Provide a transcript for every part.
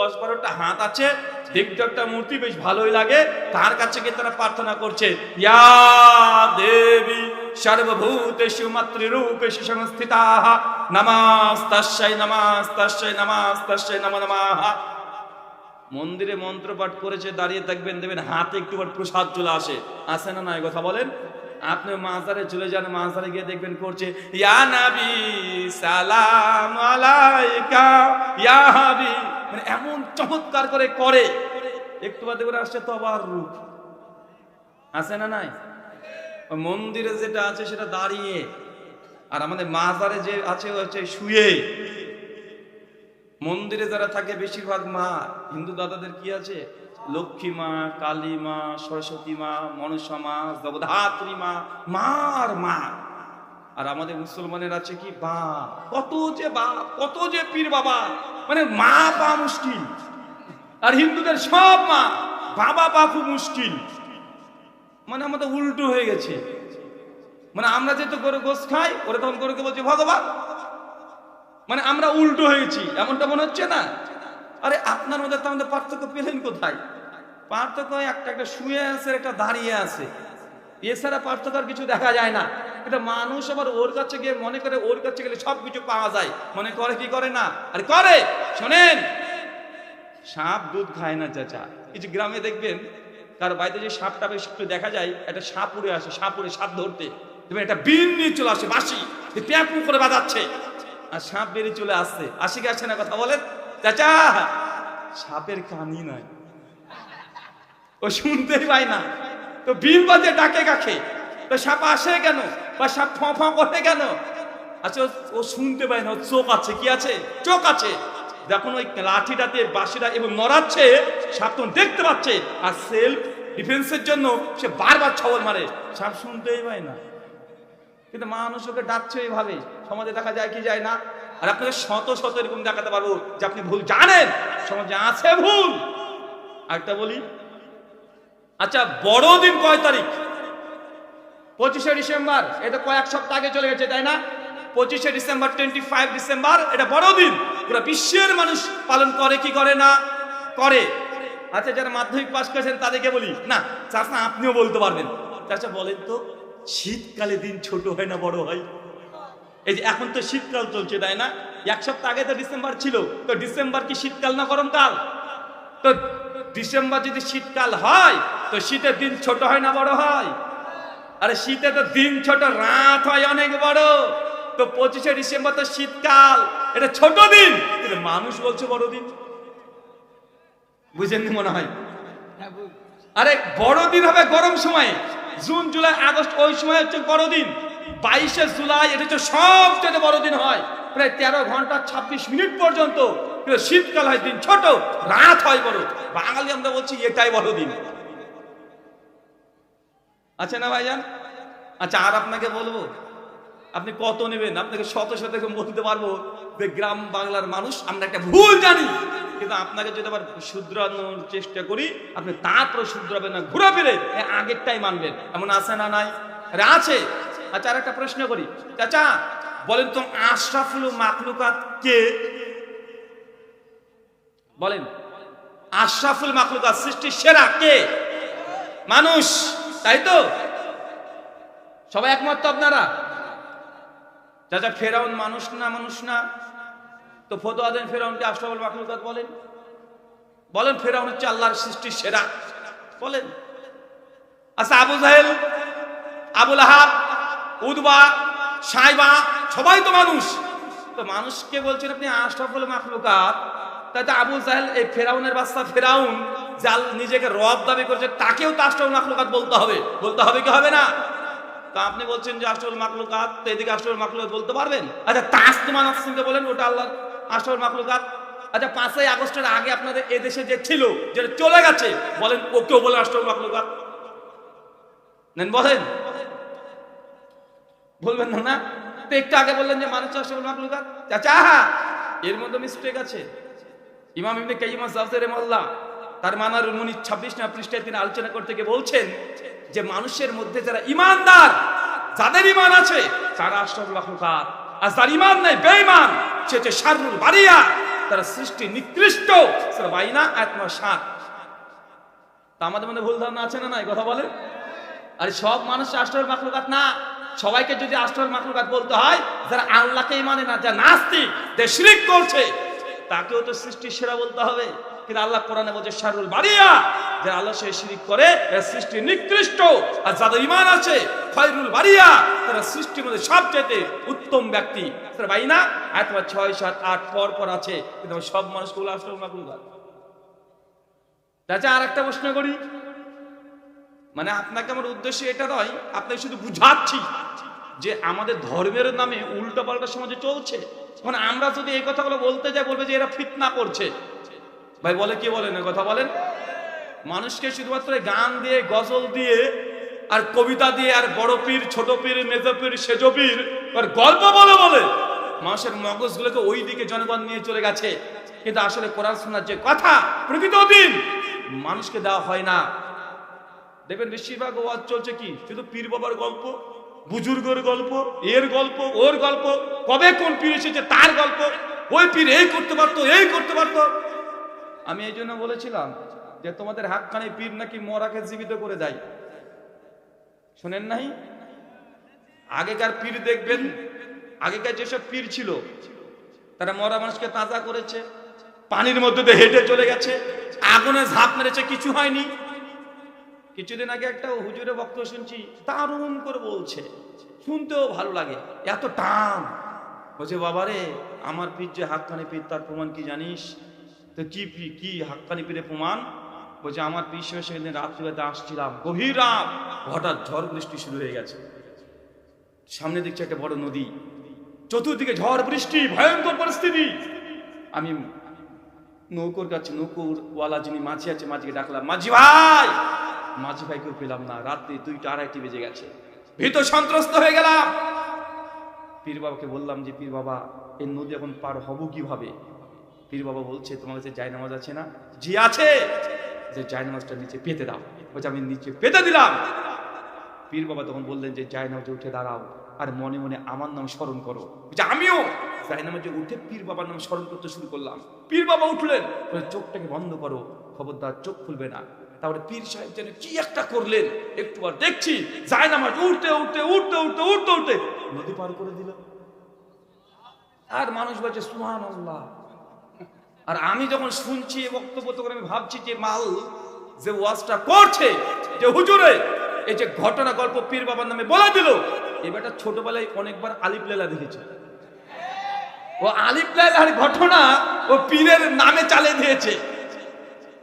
দশ বারোটা হাত আছে। দেখতে একটা মূর্তি বেশ ভালোই লাগে। তার কাছে গিয়ে তারা প্রার্থনা করছে, ইয়া দেবী সর্বভূতেষু মাতৃরূপেষু সংস্থিতা নমাস্তাস্যৈ নমাস্তাস্যৈ নমাস্তাস্যৈ নমো নমঃ। মন্দিরে মন্ত্র পাঠ করেছে দাঁড়িয়ে থাকবেন দেবেন হাতে একটু প্রসাদ চলে আসে। আসে না না এই কথা বলেন? আপনি মাজারে চলে যান, মাজারে গিয়ে দেখবেন করছে, ইয়া নাবি, সালাম আলাইকা, ইয়া হাবি। মানে এমন চমৎকার করে করে। একটু বাদে করে আসছে তো আবার রূপ। আছে না নাই? মন্দিরে যেটা আছে সেটা দাঁড়িয়ে, আর আমাদের মাজারে যে আছে হচ্ছে শুয়ে। মন্দিরে যারা থাকে বেশিরভাগ মা, হিন্দু দাদাদের কি আছে? লক্ষ্মী মা, কালী মা, সরস্বতী মা, মনসা মা জগধাত্রী মা, মার মা। আর আমাদের মুসলমানের আছে কি বা কত যে বা কত যে পীর বাবা। মানে মা পা মুশকিল। আর হিন্দুদের সব মা, বাবা পা খুব মুশকিল। মানে আমাদের উল্টো হয়ে গেছে। মানে আমরা যেহেতু গরু গোস খাই, ওরা তখন গরুকে বলছে, ভগবান মানে আমরা উল্টো হয়েছি। এমনটা মনে হচ্ছে না? আরে আপনার মধ্যে তো আমাদের পার্থক্য পেলেন কোথায়? পার্থক্য একটা একটা শুয়ে আছে একটা দাঁড়িয়ে আছে। এছাড়া পার্থক্য আর কিছু দেখা যায় না। এটা মানুষ আবার ওর কাছে গিয়ে মনে করে, ওর কাছে গেলে সব কিছু পাওয়া যায়। মনে করে কি করে না? আরে করে! শোনেন! সাপ দুধ খায় না, চাচা। কিছু গ্রামে দেখবেন, কারও বাড়িতে যে সাপটা বেশ একটু দেখা যায়, একটা সাপ উড়ে আসে সাপ উড়ে সাপ ধরতে। দেখবেন একটা বিন নিয়ে চলে আসে বাসি প্যাপু করে বাজাচ্ছে। আর সাপ বেরিয়ে চলে আসছে। আসি কি আসছে না কথা বলেন? চাচা! সাপের কানি নাই। ও শুনতেই পায় না। তো বিল বাজে, ডাকে কাকে? তো সাপ আসে কেন? বা সাপ ফ ফ করে কেন? আচ্ছা ও- ও শুনতে পায় না, ওর চোখ আছে, কি আছে? চোখ আছে। যখন ওই লাঠিটা দিয়ে বাঁশিটা এবং নড়াচ্ছে, সাপ তখন দেখতে পাচ্ছে। আর সেলফ ডিফেন্সের জন্য সে বারবার ছবল মারে। সাপ শুনতেই পায় না। কিন্তু মানুষ ওকে ডাকছে এইভাবে। সমাজে দেখা যায় কি যায় না। আর আপনাকে শত শত এরকম দেখাতে পারব যে আপনি ভুল জানেন। সমাজে আছে ভুল। আরেকটা বলি আচ্ছা বড়দিন কয় তারিখ? পঁচিশে ডিসেম্বর এটা কয়েক সপ্তাহ আগে চলে গেছে, তাই না? পঁচিশে ডিসেম্বর টোয়েন্টি ফাইভ ডিসেম্বর, এটা বড়দিন পুরো বিশ্বের মানুষ পালন করে, কি করে না? করে। আচ্ছা যারা মাধ্যমিক পাস করেছেন, তাদেরকে বলি। না চাষা আপনিও বলতে পারবেন। চাষা বলেন তো, শীতকালে দিন ছোট হয় না বড় হয়? এই যে, এখন তো শীতকাল চলছে, তাই না? এক সপ্তাহ আগে তো ডিসেম্বর ছিল। তো ডিসেম্বর কি শীতকাল না গরমকাল? তো ডিসেম্বর যদি শীতকাল হয় তো শীতের দিন ছোট হয় না বড় হয়? আরে শীতে তো দিন ছোট, রাত হয় অনেক বড়। তো পঁচিশে ডিসেম্বর তো শীতকাল, এটা ছোট দিন। মানুষ বলছে বড় দিন। বুঝেননি মনে হয়? আরে বড়দিন হবে গরম সময়ে। জুন, জুলাই, আগস্ট, ওই সময় হচ্ছে বড়দিন বাইশে জুলাই, এটা হচ্ছে সবচেয়ে বড়দিন হয়। প্রায় তেরো ঘণ্টা ছাব্বিশ মিনিট পর্যন্ত। শীতকাল হয় দিন ছোট, রাত হয় বড়। বাঙালি আমরা বলছি এটাই বড়দিন আচ্ছা না ভাইজান? আচ্ছা আর আপনাকে বলব, আপনি কত নেবেন? আপনাকে শত শত বলতে পারব যে গ্রাম বাংলার মানুষ, আমরা একটা ভুল জানি। কিন্তু আপনাকে যদি আবার শুধরানোর চেষ্টা করি, আপনি তারপরে শুধরাবেন না, ঘুরে ফিরে আগেরটাই মানবেন। এমন আছে না নাই? আরে আছে। আচ্ছা আর একটা প্রশ্ন করি। চাচা, বলেন তো আশরাফুল মাকলুকাত কে? বলেন, আশরাফুল মাকলুকাত সৃষ্টির সেরা কে? মানুষ। তাই তো? সবাই একমত তো আপনারা? চাচা ফেরাউন মানুষ না মানুষ না, তো ফতোয়া দেন ফেরাউনকে, আশরাফুল মাখলুকাত বলেন। বলেন ফেরাউন হচ্ছে আল্লাহর সৃষ্টির সেরা। বলেন। আচ্ছা আবু জাহেল, আবুল আহাব, উদবা, সাইবা, সবাই তো মানুষ। তো মানুষকে বলছেন আপনি আশরাফুল মাখলুকাত, তাই তো আবু জাহেল এই ফেরাউনের বাচ্চা ফেরাউন। জাল নিজেকে রব দাবি করেছে, তাকেও তো আশরাফুল মাখলুকাত বলতে হবে। বলতে হবে কি হবে না? তা আপনি বলছেন যে আশরাফুল মাখলুকাত, তো এদিকে আশরাফুল মাখলুকাত বলতে পারবেন? আচ্ছা তাসমান আসিনকে বলেন, ওটা আল্লাহ আশরাফুল মাখলুকাত। আচ্ছা পাঁচই আগস্টের আগে আপনাদের এদেশে যে ছিল, যেটা চলে গেছে, বলেন ওকেও বলে আশরাফুল মাখলুকাত। নেন, বলেন। বলবেন না না? তো একটু আগে বললেন যে মানুষ আশরাফুল মাখলুকাত। চাচা, এর মধ্যে মিস্টেক আছে। ইমাম ইবনে কাইয়িম আজ-জাওজারি রাহিমাহুল্লাহ তার মানার মুনি 26 না পৃষ্ঠায় তিনি আলোচনা করতে গিয়ে বলছেন যে মানুষের মধ্যে যারা ইমানদার, যাদের ইমান আছে, তারা আশরাফুল মাখলুকাত আর যার ইমান নাই, বেঈমান, সে হচ্ছে শাররুল বারিয়া। তারা সৃষ্টি নিকৃষ্ট বাইনা নম্বর সাত। তা আমাদের মধ্যে ভুল ধারণা আছে না নাই? কথা বলেন। আর সব মানুষ আষ্টর মাখলুকাত না। সবাইকে যদি আষ্টর মাখলুকাত বলতে হয়, যারা আল্লাহকেই মানে না যা নাস্তিক, যে শিরিক করছে, তাকেও তো সৃষ্টির সেরা বলতে হবে। কিন্তু আল্লাহ কোরআনে বলছে শারুল বাড়িয়া যারা আল্লাহ সে শিরিক করে, এরা সৃষ্টি নিকৃষ্ট। আর যাদের ইমান আছে, খয়রুল বাড়িয়া তারা সৃষ্টির মধ্যে সবচেয়ে উত্তম ব্যক্তি। তারা ভাই না? এতবার ছয়, সাত, আট, পর পর আছে। কিন্তু সব মানুষগুলো আষ্টর মাখলুকাত চাচা আর একটা প্রশ্ন করি। মানে আপনাকে আমার উদ্দেশ্য এটা নয়, আপনাকে শুধু বুঝাচ্ছি যে আমাদের ধর্মের নামে উল্টো পাল্টা সমাজে চলছে। মানে আমরা যদি এই কথাগুলো বলতে যাই, বলবে যে এরা ফিতনা করছে। ভাই বলে কি বলেন কথা বলেন? মানুষকে শুধুমাত্র গান দিয়ে, গজল দিয়ে, আর কবিতা দিয়ে, আর বড় পীর, ছোট পীর, মেজ পীর, সেজ পীর, আর গল্প বলে বলে, মানুষের মগজগুলোকে ওই দিকে জনগণ নিয়ে চলে গেছে। কিন্তু আসলে কোরআন শোনার যে কথা, প্রকৃত দিন, মানুষকে দেওয়া হয় না। দেখবেন বেশিরভাগ ওয়াজ চলছে কি? শুধু পীর বাবার গল্প, বুজুর্গের গল্প, এর গল্প, ওর গল্প, কবে কোন পীর এসেছে তার গল্প, ওই পীর এই করতে পারতো, এই করতে পারতো। আমি এই জন্য বলেছিলাম যে তোমাদের হাক্কানি পীর নাকি মরাকে জীবিত করে দেয়। শোনেন নাই? আগেকার পীর দেখবেন, আগেকার যেসব পীর ছিল, তারা মরা মানুষকে তাজা করেছে, পানির মধ্যে দিয়ে হেঁটে চলে গেছে, আগুনে ঝাঁপ মেরেছে, কিছু হয়নি। কিছুদিন আগে একটা হুজুরে বক্ত শুনছি, দারুণ করে বলছে, শুনতেও ভালো লাগে, এত টান। বলছে, বাবারে, আমার পীর যে হাক্কানি পীর, তার প্রমাণ কি জানিস? তো কি কি হাক্কানি পীরের প্রমাণ? বলছে, আমার পীর সাহেব সেদিন রাত্রিবেলাতে আসছিলাম। গভীর রাত। হঠাৎ ঝড় বৃষ্টি শুরু হয়ে গেছে। সামনে দেখছি একটা বড় নদী। চতুর্দিকে ঝড়, বৃষ্টি, ভয়ঙ্কর পরিস্থিতি। আমি নৌকোর কাছে নৌকোর ওয়ালা যিনি মাঝি আছে, মাঝিকে ডাকলাম, মাঝি ভাই! মাঝি ভাইকেও পেলাম না। রাত্রি দুইটা আড়াইটি বেজে গেছে। ভীত সন্ত্রস্ত হয়ে গেলাম। পীর বাবাকে বললাম যে পীর বাবা এই নদী এখন পার হব কীভাবে? পীর বাবা বলছে, তোমার কাছে জায়নামাজ আছে না? জি, আছে। যে জায়নামাজটা নিচে পেতে দাও। বলছে, আমি নিচে পেতে দিলাম। পীর বাবা তখন বললেন যে জায়নামাজে উঠে দাঁড়াও আর মনে মনে আমার নাম স্মরণ করো। বলছে, আমিও জায়নামাজে উঠে পীর বাবার নাম স্মরণ করতে শুরু করলাম। পীর বাবা উঠলেন চোখটাকে বন্ধ করো, খবরদার, চোখ খুলবে না। তারপরে পীর সাহেব যেন কি একটা করলেন, একটু আর দেখছি জায়নামাজ উঠতে উঠতে উঠতে উঠতে উঠতে উঠতে, নদী পার করে দিল। আর মানুষ বলছে সুহান আল্লাহ আর আমি যখন শুনছি এ বক্তব্য, তখন আমি ভাবছি যে মাল যে ওয়াজটা করছে, যে হুজুরে, এই যে ঘটনা গল্প পীর বাবার নামে বলে দিল এবারটা ছোটবেলায় অনেকবার আলিফ লেলা দেখেছে। ও আলিফ লেলার ঘটনা ও পীরের নামে চালিয়ে দিয়েছে।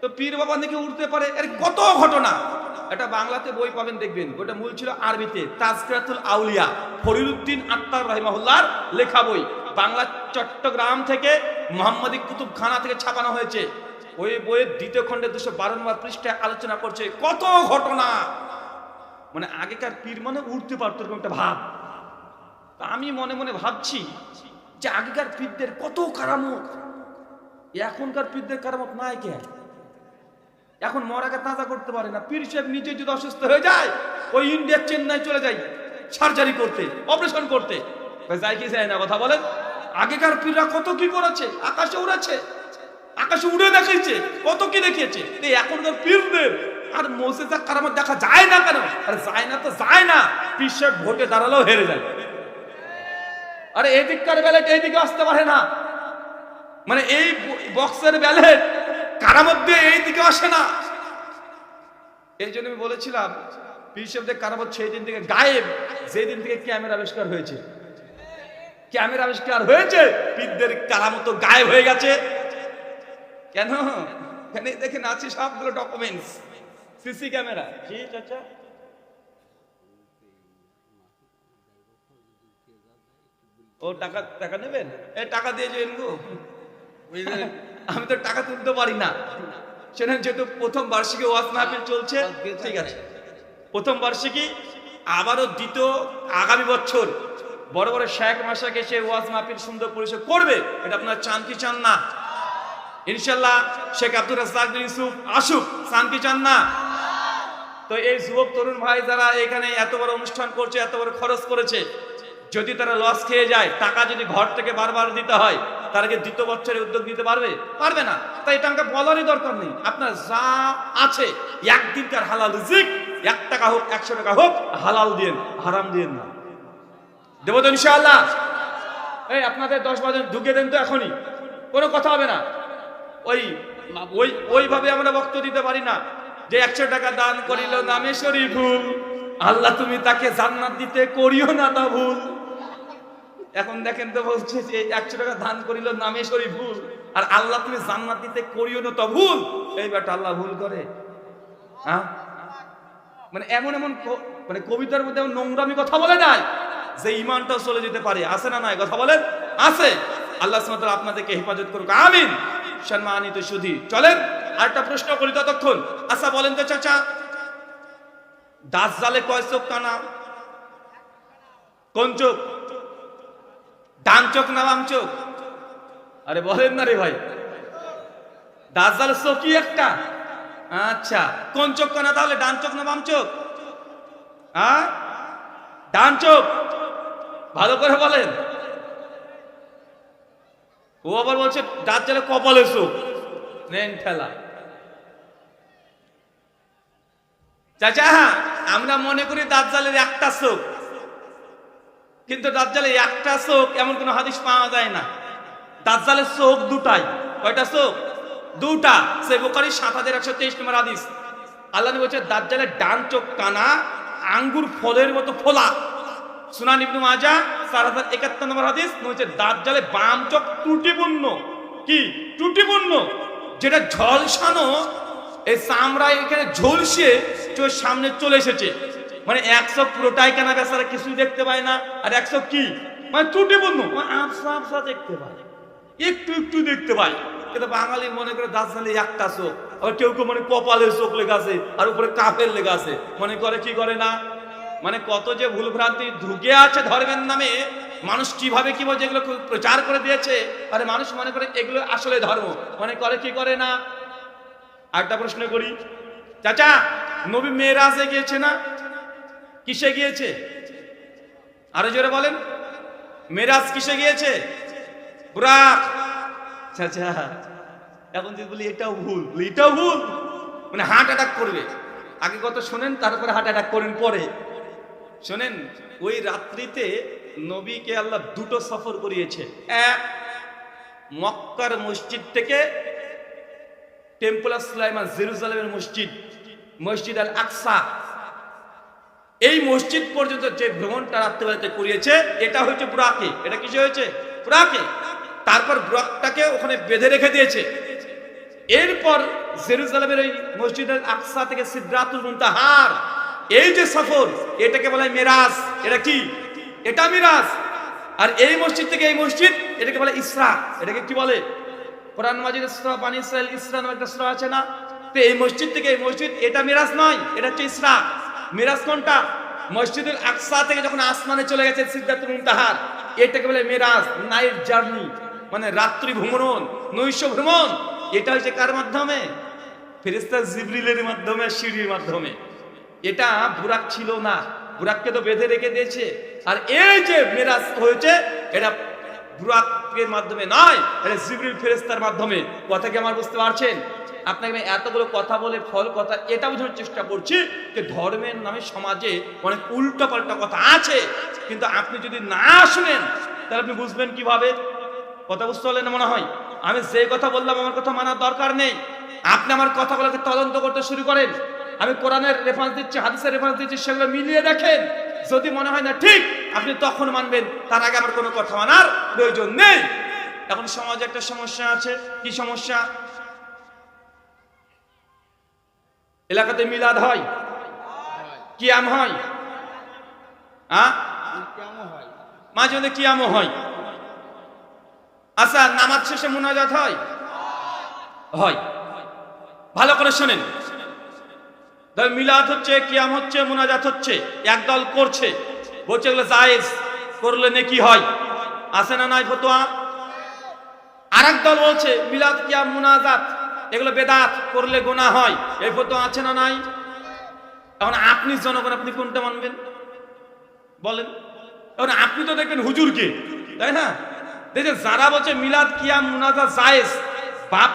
তো পীর বাবা নাকি উঠতে পারে, এর কত ঘটনা। এটা বাংলাতে বই পাবেন, দেখবেন। ওটা মূল ছিল আরবিতে, তাজকিরাতুল আউলিয়া ফরিদুদ্দিন আত্মার রহিমাহুল্লাহর লেখা বই। বাংলা চট্টগ্রাম থেকে মোহাম্মদী কুতুব খানা থেকে ছাপানো হয়েছে। ওই বইয়ের দ্বিতীয় খণ্ডে দুশো বারো নম্বর পৃষ্ঠায় আলোচনা করছে, কত ঘটনা? মানে আগেকার পীর মানে উঠতে পারতো এরকম একটা ভাব। আমি মনে মনে ভাবছি যে আগেকার পীরদের কত কারামত। এখনকার পীরদের কারামত নাই কে? এখন মরাকে তাজা করতে পারে না। পীর সাহেব নিজে যদি অসুস্থ হয়ে যায় ওই ইন্ডিয়া চেন্নাই চলে যায়, সার্জারি করতে, অপারেশন করতে। যাই কি যায় না, কথা বলেন। আগেকার পীররা কত কি করেছে? আকাশে উড়েছে। আকাশে উড়ে দেখিয়েছে, কত কি দেখিয়েছে? এখনকার পীরদের আর মোসেজা কারামত দেখা যায় না কেন? আর যায় না তো যায় না। পীর সাহেব ভোটে দাঁড়ালেও হেরে যায়। আরে এদিককার ব্যালেট এইদিকে আসতে পারে না। মানে এই বক্সের ব্যালেট কারামত দিয়ে এই দিকে আসে না। এই জন্য আমি বলেছিলাম পিসেবদের কারামত সেই দিন থেকে গায়েব যেই দিন থেকে ক্যামেরা আবিষ্কার হয়েছে। ক্যামেরা আবিষ্কার হয়েছে পীরদের কারামত গায়েব হয়ে গেছে। কেন? এই দেখেন আছে সবগুলো ডকুমেন্টস সিসি ক্যামেরা। ঠিক আছে ও টাকা টাকা নেবেন? এ টাকা দিয়ে যেন গো আমি তো টাকা তুলতে পারি না। সেখানে যেহেতু প্রথম বার্ষিকী ওয়াজ মাহফিল চলছে ঠিক আছে। প্রথম বার্ষিকী আবারও দ্বিতীয় আগামী বছর। বড় বড় শেখ মাসাকে সে ওয়াজ মাহফিল সুন্দর পরিষদ করবে, এটা আপনারা চান কি চান না? ইনশাল্লাহ শেখ আব্দুল রাজ্জাক বিন ইউসুফ আসুক, চান কি চান না? তো এই যুবক, তরুণ ভাই যারা এখানে এত বড় অনুষ্ঠান করছে, এত বড় খরচ করেছে, যদি তারা লস খেয়ে যায়, টাকা যদি ঘর থেকে বারবার দিতে হয়, তার আগে দ্বিতীয় বছরে উদ্যোগ নিতে পারবে? পারবে না। তাই এটা আমাকে বলারই দরকার নেই। আপনার যা আছে, একদিনকার হালাল রিজিক, এক টাকা হোক, একশো টাকা হোক, হালাল দিয়েন, হারাম দিয়েন না। দেবো তো ইনশাআল্লাহ। এই, আপনাদের দশ বাজে ঢুকে দেন তো এখনই। কোনো কথা হবে না। ওই ওই, ওইভাবে আমরা বক্তব্য দিতে পারি না। যে একশো টাকা দান করিল নামেশ্বরী ভুল। আল্লাহ, তুমি তাকে জান্নাত দিতে করিও না তা ভুল। এখন দেখেন তো বলছে যে একশো টাকা দান করিল নামেশ্বরী ভুল। আর আল্লাহ, তুমি জান্নাত দিতে করিও না তা ভুল। এই ব্যাটা আল্লাহ ভুল করে। হ্যাঁ মানে এমন এমন মানে কবিতার মধ্যে এমন নোংরামি কথা বলে নাই। যে ইমানটাও চলে যেতে পারে, আছে না নাই? কথা বলেন? আছে। আল্লাহ সুবহানাহু আপনাদেরকে হেফাজত করুক। আমিন। সম্মানিত সুধী, চলেন, আরেকটা প্রশ্ন করি ততক্ষণ। আচ্ছা বলেন তো চাচা। দাস জালে কয় চোখ কানা? কোন চোখ? ডান চোখ না বাম চোখ? আরে, বলেন না রে ভাই। দাস জালে চোখই একটা। আচ্ছা কোন চোখ কানা তাহলে, ডান চোখ না বাম চোখ? হ্যাঁ? ডান চোখ। ভালো করে বলেন। ও আবার বলছে, দাঁত জলে কপালে চোখ নেন ঠেলা। চাচা, আমরা মনে করি দাঁত জালের একটা চোখ কিন্তু দাঁত জালে একটা চোখ এমন কোনো হাদিস পাওয়া যায় না। দাঁত জালের চোখ দুটাই। কয়টা চোখ দুটা। সে বোকারি সাত হাজার একশো তেইশ নম্বর হাদিস। আল্লাহ বলছে, দাঁত জালের ডান চোখ কানা, আঙ্গুর ফলের মতো ফোলা। সুনান ইবনু মাজা চার হাজার একাত্তর নম্বর হাদিস হচ্ছে দাঁত জালে বাম চোখ ত্রুটিপূর্ণ। কি? ত্রুটিপূর্ণ। যেটা ঝলসানো, এই চামড়া এখানে ঝলসে চোখ সামনে চলে এসেছে। মানে একশো পুরোটাই কেনা বেচারা কিছুই দেখতে পায় না, আর একশো কি? মানে ত্রুটিপূর্ণ। মানে আফসা আফসা দেখতে পায়। একটু একটু দেখতে পাই কিন্তু বাঙালি মনে করে দাঁত জালে একটা চোখ, আবার কেউ কেউ মানে কপালের চোখ লেগে আছে, আর উপরে কাপের লেগে আছে। মনে করে কি করে না? মানে কত যে ভুল ভ্রান্তি ঢুকে আছে ধর্মের নামে, মানুষ কীভাবে কীভাবে যেগুলো প্রচার করে দিয়েছে। আরে মানুষ মনে করে এগুলো আসলে ধর্ম। মনে করে কি করে না? আরেকটা প্রশ্ন করি। চাচা, নবী মেয়েরাজে গিয়েছে না? কিসে গিয়েছে? আরও জোরে বলেন। মেরাজ কিসে গিয়েছে? এখন যদি বলি, এটাও ভুল। এটাও ভুল। মানে হার্ট অ্যাটাক করবে। আগে কত শোনেন, তারপরে হার্ট অ্যাটাক করেন পরে। শোনেন, ওই রাত্রিতে নবীকে আল্লাহ দুটো সফর করিয়েছে। এক, মক্কার মসজিদ থেকে টেম্পল সুলাইমান, জেরুজালেমের মসজিদ মসজিদ আল আকসা। এই মসজিদ পর্যন্ত যে ভ্রমণটা রাত্রিবেলাতে করিয়েছে, এটা হচ্ছে বুরাকে। এটা কিসে হয়েছে? বুরাকে। তারপর বুরাকটাকে ওখানে বেঁধে রেখে দিয়েছে। এরপর জেরুজালেমের এই মসজিদের আকসা থেকে সিদ্ধাতুল মুনতাহার এই যে সফর, এটাকে বলা মেরাজ। এটা কি? এটা মিরাজ। আর এই মসজিদ থেকে এই মসজিদ, এটাকে বলে ইসরা। এটাকে কি বলে? কোরআন মাজিদ ইসরা বানি ইসরাইল ইসরা নামে একটা সূরা আছে না? তো এই মসজিদ থেকে এই মসজিদ, এটা মিরাজ নয়, এটা হচ্ছে ইসরা। মিরাজ কোনটা? মসজিদুল আকসা থেকে যখন আসমানে চলে গেছে সিদ্ধাতুল মুনতাহার, এটাকে বলে মিরাজ, নাইট জার্নি মানে রাত্রি ভ্রমণ, নৈশ ভ্রমণ। এটা হচ্ছে কার মাধ্যমে? ফেরেস্তা জিবরিলের মাধ্যমে, সিঁড়ির মাধ্যমে। এটা বুরাক ছিল না। বুরাককে তো বেঁধে রেখে দিয়েছে। আর এই যে মেরাজ হয়েছে, এটা বুরাকের মাধ্যমে নয়, এটা জিবরিল ফেরেস্তার মাধ্যমে। কথা কি আমার বুঝতে পারছেন? আপনাকে আমি এতগুলো কথা বলে ফল কথা, এটা বোঝানোর চেষ্টা করছি যে ধর্মের নামে সমাজে অনেক উল্টো পাল্টা কথা আছে। কিন্তু আপনি যদি না শুনেন, তাহলে আপনি বুঝবেন কীভাবে? কথা বুঝতে পারলেন মনে হয়? আমি যে কথা বললাম, আমার কথা মানার দরকার নেই। আপনি আমার কথাগুলোকে তদন্ত করতে শুরু করেন। আমি কোরআনের রেফারেন্স দিচ্ছি, হাদিসের রেফারেন্স দিচ্ছি, সেগুলো মিলিয়ে দেখেন। যদি মনে হয় না ঠিক, আপনি তখন মানবেন, তার আগে আমার কোনো কথা মানার প্রয়োজন নেই। এখন সমাজে একটা সমস্যা আছে, কি সমস্যা? এলাকাতে মিলাদ হয়? কিয়াম হয়? হ্যাঁ? মাঝে মধ্যে কিয়ামও হয়। আচ্ছা নামাজ শেষে মোনাজাত হয়? হয়। ভালো করে শোনেন। মিলাদ হচ্ছে কিয়াম হচ্ছে, মোনাজাত হচ্ছে, একদল করছে। বলছে এগুলো জায়েজ, করলে নাকি হয়। আছে না নাই ফতোয়া? আর দল বলছে, মিলাদ, কিয়াম, মোনাজাত, এগুলো বেদাত, করলে গোনা হয়। এই ফতোয়া আছে না নাই? এখন আপনি জনগণ, আপনি কোনটা মানবেন? বলেন। এখন আপনি তো দেখবেন হুজুরকে, তাই না? দেখছেন, যারা বলছে মিলাদ, কিয়াম মুনাজা জায়েজ, বাপ